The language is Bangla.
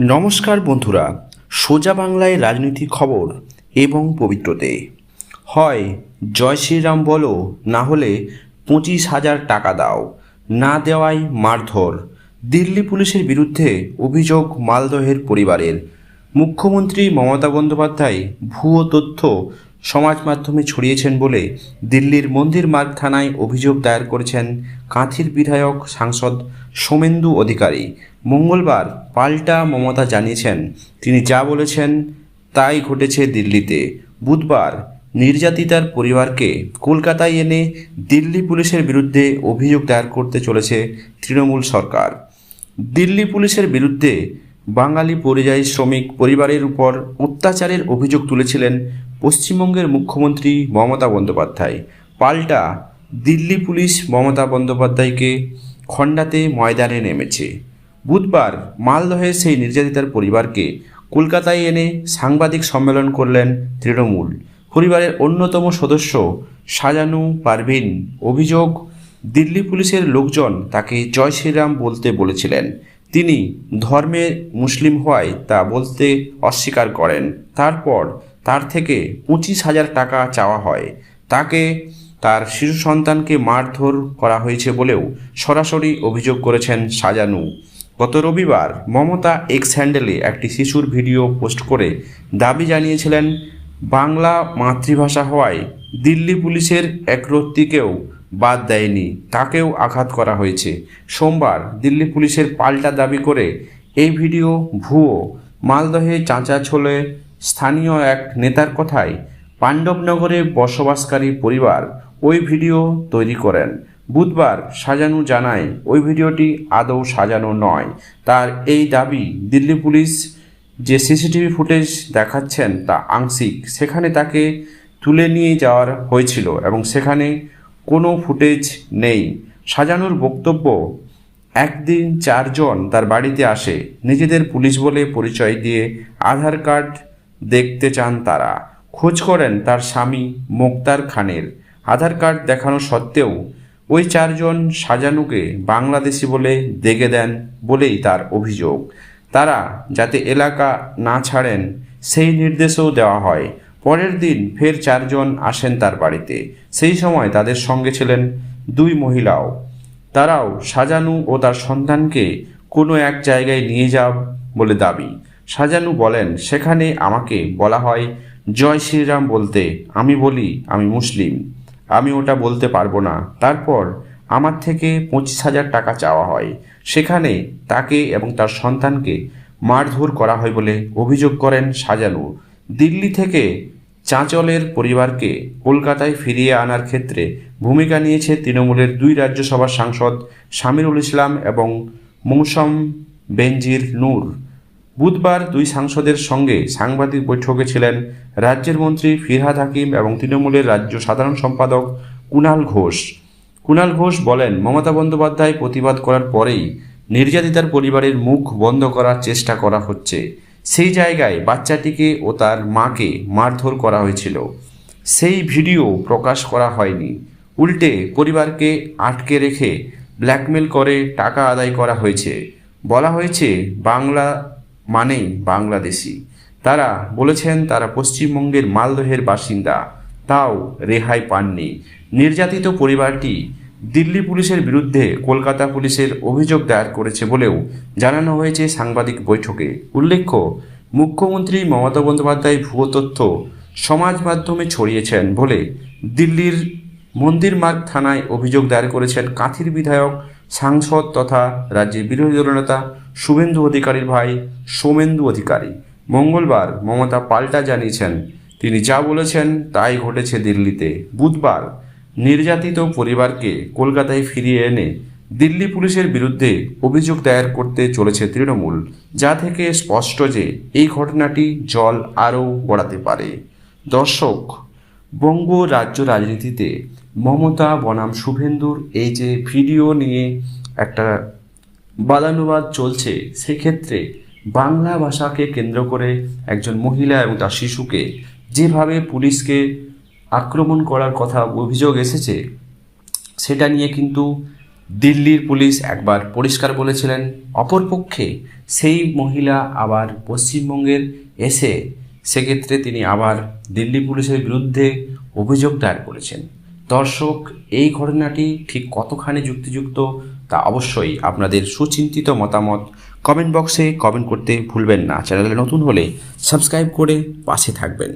নমস্কার বন্ধুরা, সোজা বাংলায় রাজনীতির খবর এবং পবিত্রতে। হয়, জয় শ্রীরাম বলো, না হলে পঁচিশ হাজার টাকা দাও। না দেওয়ায় মারধর। দিল্লি পুলিশের বিরুদ্ধে অভিযোগ মালদহের পরিবারের। মুখ্যমন্ত্রী মমতা বন্দ্যোপাধ্যায় ভুয়ো তথ্য সমাজ মাধ্যমে ছড়িয়েছেন বলে দিল্লির মন্দির মার্গ থানায় অভিযোগ দায়ের করেছেন কাঁথির বিধায়ক সাংসদ সোমেন্দু অধিকারী। মঙ্গলবার পাল্টা মমতা জানিয়েছেন। তিনি যা বলেছেন তাই ঘটেছে দিল্লিতে। বুধবার নির্যাতিতার পরিবারকে কলকাতায় এনে দিল্লি পুলিশের বিরুদ্ধে অভিযোগ দায়ের করতে চলেছে তৃণমূল সরকার। দিল্লি পুলিশের বিরুদ্ধে বাঙালি পরিযায়ী শ্রমিক পরিবারের উপর অত্যাচারের অভিযোগ তুলেছিলেন পশ্চিমবঙ্গের মুখ্যমন্ত্রী মমতা বন্দ্যোপাধ্যায়। পাল্টা দিল্লি পুলিশ মমতা বন্দ্যোপাধ্যায়কে খণ্ডাতে ময়দানে নেমেছে। বুধবার মালদহের সেই নির্যাতিতার পরিবারকে কলকাতায় এনে সাংবাদিক সম্মেলন করলেন তৃণমূল। পরিবারের অন্যতম সদস্য সাজানু পারভিন। অভিযোগ, দিল্লি পুলিশের লোকজন তাকে জয় শ্রীরাম বলতে বলেছিলেন। তিনি ধর্মে মুসলিম হওয়ায় তা বলতে অস্বীকার করেন। তারপর তার থেকে পঁচিশ হাজার টাকা চাওয়া হয়। তাকে তার শিশু সন্তানকে মারধর করা হয়েছে বলেও সরাসরি অভিযোগ করেছেন সাজানু। গত রবিবার মমতা এক্স হ্যান্ডেলে একটি শিশুর ভিডিও পোস্ট করে দাবি জানিয়েছিলেন, বাংলা মাতৃভাষা হওয়ায় দিল্লি পুলিশের একরত্তিকেও বাদ দেয়নি। তাকেও আঘাত করা হয়েছে। সোমবার দিল্লি পুলিশের পাল্টা দাবি করে এই ভিডিও ভুয়ো। মালদহে চাঁচাছোলে স্থানীয় এক নেতার কথায় পাণ্ডবনগরে বসবাসকারী পরিবার ওই ভিডিও তৈরি করেন। বুধবার সাজানো জানায়, ওই ভিডিওটি আদৌ সাজানো নয়। তার এই দাবি দিল্লি পুলিশ যে সিসিটিভি ফুটেজ দেখাচ্ছেন তা আংশিক। সেখানে তাকে তুলে নিয়ে যাওয়ার হয়েছিল এবং সেখানে কোনো ফুটেজ নেই। সাজানোর বক্তব্য, একদিন চারজন তার বাড়িতে আসে, নিজেদের পুলিশ বলে পরিচয় দিয়ে আধার কার্ড দেখতে চান তারা। খোঁজ করেন তার স্বামী মোক্তার খানের। আধার কার্ড দেখানো সত্ত্বেও ওই চারজন সাজানুকে বাংলাদেশি বলে দেখে দেন বলেই তার অভিযোগ। তারা যাতে এলাকা না ছাড়েন, সেই নির্দেশও দেওয়া হয়। পরের দিন ফের চারজন আসেন তার বাড়িতে। সেই সময় তাদের সঙ্গে ছিলেন দুই মহিলাও। তারাও সাজানু ও তার সন্তানকে কোনো এক জায়গায় নিয়ে যাব বলে দাবি। সাজানু বলেন, সেখানে আমাকে বলা হয়, জয় শ্রীরাম বলতে আমি বলি, আমি মুসলিম। আমি ওটা বলতে পারব না। তারপর আমার থেকে পঁচিশ হাজার টাকা চাওয়া হয়। সেখানে তাকে এবং তার সন্তানকে মারধর করা হয় বলে অভিযোগ করেন সাজানু। দিল্লি থেকে চাঁচলের পরিবারকে কলকাতায় ফিরিয়ে আনার ক্ষেত্রে ভূমিকা নিয়েছে তৃণমূলের দুই রাজ্যসভার সাংসদ শামিরুল ইসলাম এবং মৌসম বেনজির নূর। বুধবার দুই সাংসদের সঙ্গে সাংবাদিক বৈঠকে ছিলেন রাজ্যের মন্ত্রী ফিরহাদ হাকিম এবং তৃণমূলের রাজ্য সাধারণ সম্পাদক কুণাল ঘোষ। কুণাল ঘোষ বলেন, মমতা বন্দ্যোপাধ্যায় প্রতিবাদ করার পরেই নির্যাতিতার পরিবারের মুখ বন্ধ করার চেষ্টা করা হচ্ছে। সেই জায়গায় বাচ্চাটিকে ও তার মাকে মারধর করা হয়েছিল। সেই ভিডিও প্রকাশ করা হয়নি। উল্টে পরিবারকে আটকে রেখে ব্ল্যাকমেল করে টাকা আদায় করা হয়েছে। বলা হয়েছে, বাংলা মানেই বাংলাদেশি। তারা বলেছেন, তারা পশ্চিমবঙ্গের মালদহের বাসিন্দা। তাও রেহাই পাননি। নির্যাতিত পরিবারটি দিল্লি পুলিশের বিরুদ্ধে কলকাতা পুলিশের অভিযোগ দায়ের করেছে বলেও জানানো হয়েছে সাংবাদিক বৈঠকে। উল্লেখ্য, মুখ্যমন্ত্রী মমতা বন্দ্যোপাধ্যায় ভুয়ো তথ্য সমাজ মাধ্যমে ছড়িয়েছেন বলে দিল্লির মন্দির মার্গ থানায় অভিযোগ দায়ের করেছেন কাঁথির বিধায়ক, সাংসদ তথা রাজ্যের বিরোধী দলনেতা শুভেন্দু অধিকারীর ভাই সোমেন্দু অধিকারী। মঙ্গলবার মমতা পাল্টা জানিয়েছেন, তিনি যা বলেছেন তাই ঘটেছে দিল্লিতে। বুধবার নির্যাতিত পরিবারকে কলকাতায় ফিরিয়ে এনে দিল্লি পুলিশের বিরুদ্ধে অভিযোগ দায়ের করতে চলেছে তৃণমূল, যা থেকে স্পষ্ট যে এই ঘটনাটি জল আরও গড়াতে পারে। দর্শক, বঙ্গ রাজ্য রাজনীতিতে মমতা, বনাম শুভেন্দুর এই যে ভিডিও নিয়ে একটা বাদানুবাদ চলছে, সেক্ষেত্রে বাংলা ভাষাকে কেন্দ্র করে একজন মহিলা এবং তার শিশুকে যেভাবে পুলিশকে আক্রমণ করার কথা অভিযোগ এসেছে, সেটা নিয়ে কিন্তু দিল্লির পুলিশ একবার পরিষ্কার বলেছিলেন। অপরপক্ষে সেই মহিলা আবার পশ্চিমবঙ্গের এসে সেক্ষেত্রে তিনি আবার দিল্লি পুলিশের বিরুদ্ধে অভিযোগ দায়ের করেছেন। দর্শক, এই ঘটনাটি ঠিক কতখানি যুক্তিযুক্ত তা অবশ্যই আপনাদের সুচিন্তিত মতামত কমেন্ট বক্সে কমেন্ট করতে ভুলবেন না। চ্যানেলে নতুন হলে সাবস্ক্রাইব করে পাশে থাকবেন।